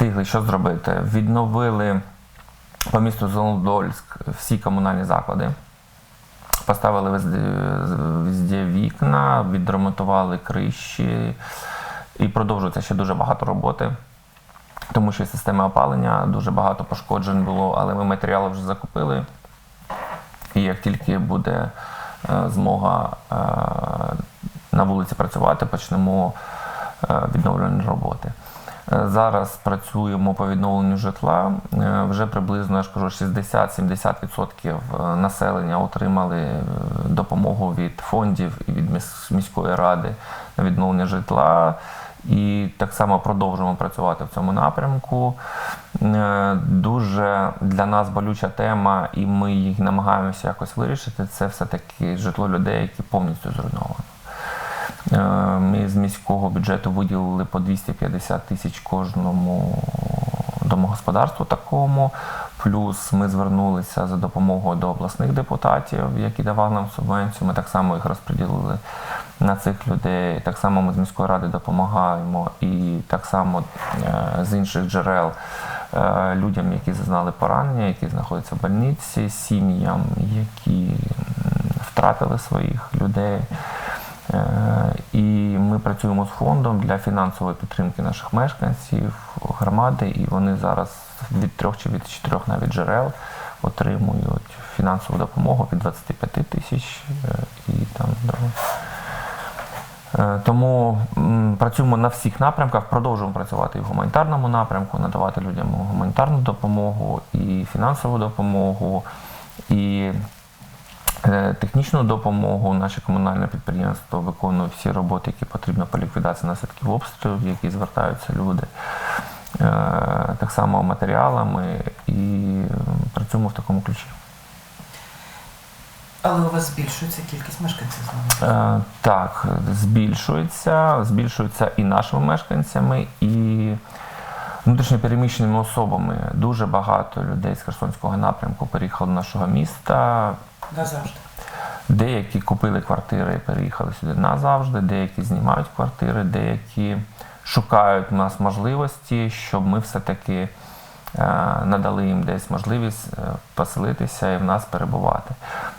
встигли що зробити? Відновили по місту Золодольськ всі комунальні заклади. Поставили везде, вікна, відремонтували криші і продовжується ще дуже багато роботи. Тому що системи опалення дуже багато пошкоджень було, але ми матеріали вже закупили. І як тільки буде е, змога е, на вулиці працювати, почнемо е, відновлювальні роботи. Е, Зараз працюємо по відновленню житла. Е, Вже приблизно, я ж кажу, 60-70% населення отримали е, допомогу від фондів і від міс- міської ради на відновлення житла. І так само продовжуємо працювати в цьому напрямку. Е, Дуже для нас болюча тема, і ми їх намагаємося якось вирішити. Це все-таки житло людей, які повністю зруйновано. Е, Ми з міського бюджету виділили по 250 тисяч кожному домогосподарству такому. Плюс ми звернулися за допомогою до обласних депутатів, які давали нам субвенцію. Ми так само їх розподілили на цих людей. Так само ми з міської ради допомагаємо і так само е, з інших джерел е, людям, які зазнали поранення, які знаходяться в больниці, сім'ям, які втратили своїх людей. І ми працюємо з фондом для фінансової підтримки наших мешканців, громади, і вони зараз від трьох чи від чотирьох навіть джерел отримують фінансову допомогу від 25 тисяч е, і там до. Е, Тому працюємо на всіх напрямках, продовжуємо працювати і в гуманітарному напрямку, надавати людям гуманітарну допомогу і фінансову допомогу, і технічну допомогу. Наше комунальне підприємство виконує всі роботи, які потрібно по ліквідації наслідків обстрілів, які звертаються люди. Е, Так само матеріалами і працюємо в такому ключі. Але у вас збільшується кількість мешканців з вами. Е, Так, збільшується, збільшується і нашими мешканцями, і внутрішньопереміщеними особами. Дуже багато людей з Херсонського напрямку переїхало до нашого міста. Назавжди. Деякі купили квартири і переїхали сюди назавжди, деякі знімають квартири, деякі шукають у нас можливості, щоб ми все-таки е, надали їм десь можливість е, поселитися і в нас перебувати.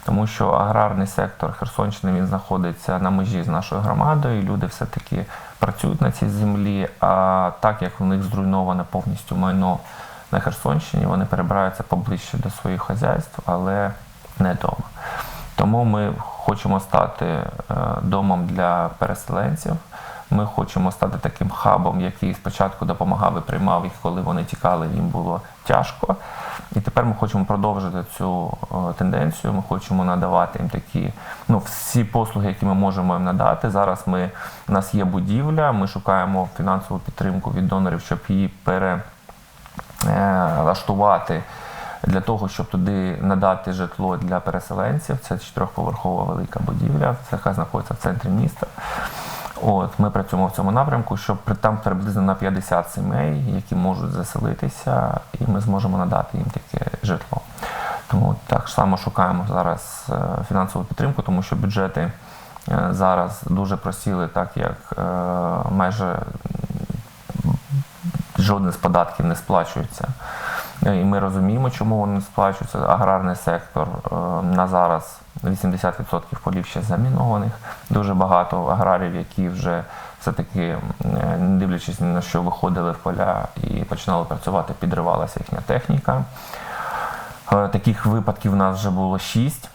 Тому що аграрний сектор Херсонщини він знаходиться на межі з нашою громадою, і люди все-таки працюють на цій землі. А так як у них зруйноване повністю майно на Херсонщині, вони перебираються поближче до своїх хазяйств, але не вдома. Тому ми хочемо стати е, домом для переселенців. Ми хочемо стати таким хабом, який спочатку допомагав і приймав їх, коли вони тікали, їм було тяжко. І тепер ми хочемо продовжити цю е, тенденцію. Ми хочемо надавати їм такі, ну, всі послуги, які ми можемо їм надати. Зараз ми, у нас є будівля, ми шукаємо фінансову підтримку від донорів, щоб її пере е, для того, щоб туди надати житло для переселенців. Це чотирьохповерхова велика будівля, яка знаходиться в центрі міста. От, ми працюємо в цьому напрямку, щоб там приблизно на 50 сімей, які можуть заселитися, і ми зможемо надати їм таке житло. Тому так само шукаємо зараз е, фінансову підтримку, тому що бюджети е, зараз дуже просіли, так як е, майже жоден з податків не сплачується. Е, І ми розуміємо, чому вони сплачуються. Аграрний сектор е, на зараз 80% полів ще замінованих. Дуже багато аграрів, які вже все-таки, не дивлячись на що, виходили в поля і починали працювати, підривалася їхня техніка. Е, Таких випадків у нас вже було шість.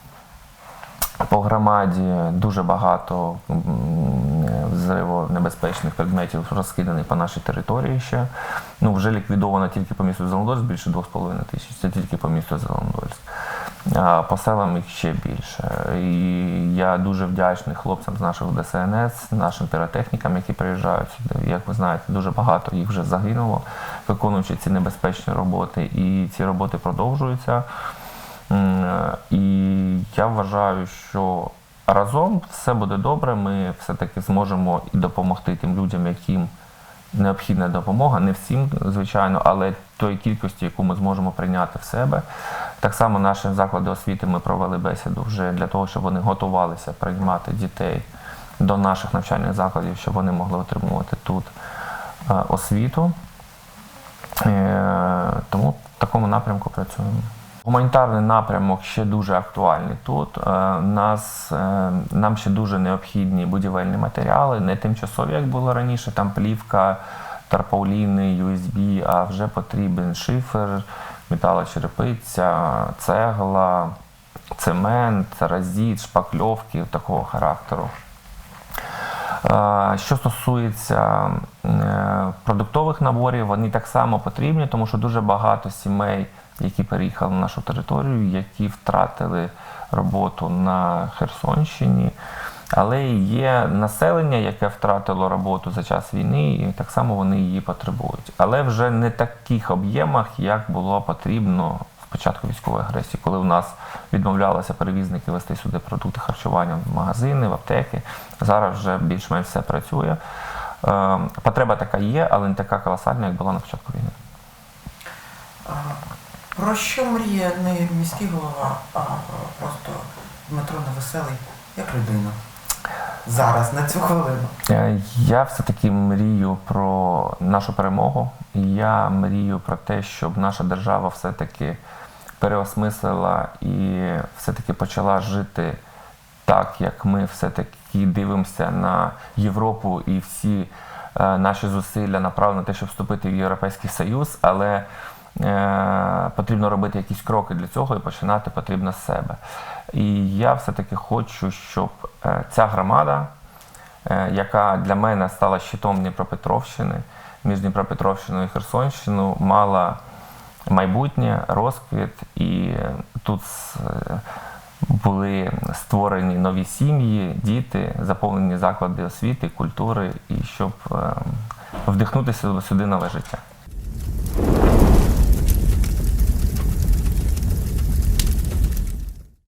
По громаді дуже багато взривонебезпечних предметів розкиданих по нашій території ще. Ну, вже ліквідовано тільки по місту Зеленодольськ більше 2,5 тисяч. Це тільки по місту Зеленодольськ. А по селам їх ще більше. І я дуже вдячний хлопцям з нашого ДСНС, нашим піротехнікам, які приїжджають сюди. Як ви знаєте, дуже багато їх вже загинуло, виконуючи ці небезпечні роботи. І ці роботи продовжуються. І я вважаю, що разом все буде добре. Ми все-таки зможемо і допомогти тим людям, яким необхідна допомога. Не всім, звичайно, але тої кількості, яку ми зможемо прийняти в себе. Так само наші заклади освіти ми провели бесіду вже для того, щоб вони готувалися приймати дітей до наших навчальних закладів, щоб вони могли отримувати тут е, освіту. Е, Тому в такому напрямку працюємо. Гуманітарний напрямок ще дуже актуальний тут. Е, Нас, е, нам ще дуже необхідні будівельні матеріали, не тимчасові, як було раніше, там плівка, тарпауліни, USB, а вже потрібен шифер, металочерепиця, цегла, цемент, разіт, шпакльовки такого характеру. Що стосується е, продуктових наборів, вони так само потрібні, тому що дуже багато сімей, які переїхали на нашу територію, які втратили роботу на Херсонщині. Але є населення, яке втратило роботу за час війни, і так само вони її потребують. Але вже не таких об'ємах, як було потрібно початку військової агресії, коли у нас відмовлялися перевізники вести сюди продукти харчування в магазини, в аптеки. Зараз вже більш-менш все працює. Е, Потреба така є, але не така колосальна, як була на початку війни. Про що мріє не міський голова, а просто Дмитро Невеселий як людина? Зараз, на цю хвилину. Е, Я все-таки мрію про нашу перемогу. Я мрію про те, щоб наша держава все-таки переосмислила і все-таки почала жити так, як ми все-таки дивимося на Європу і всі е, наші зусилля направлені на те, щоб вступити в Європейський Союз, але потрібно робити якісь кроки для цього і починати потрібно з себе. І я все-таки хочу, щоб е, ця громада, е, яка для мене стала щитом Дніпропетровщини, між Дніпропетровщиною і Херсонщиною, мала майбутнє, розквіт, і е, тут е, були створені нові сім'ї, діти, заповнені заклади освіти, культури, і щоб е, вдихнути сюди сюди нове життя.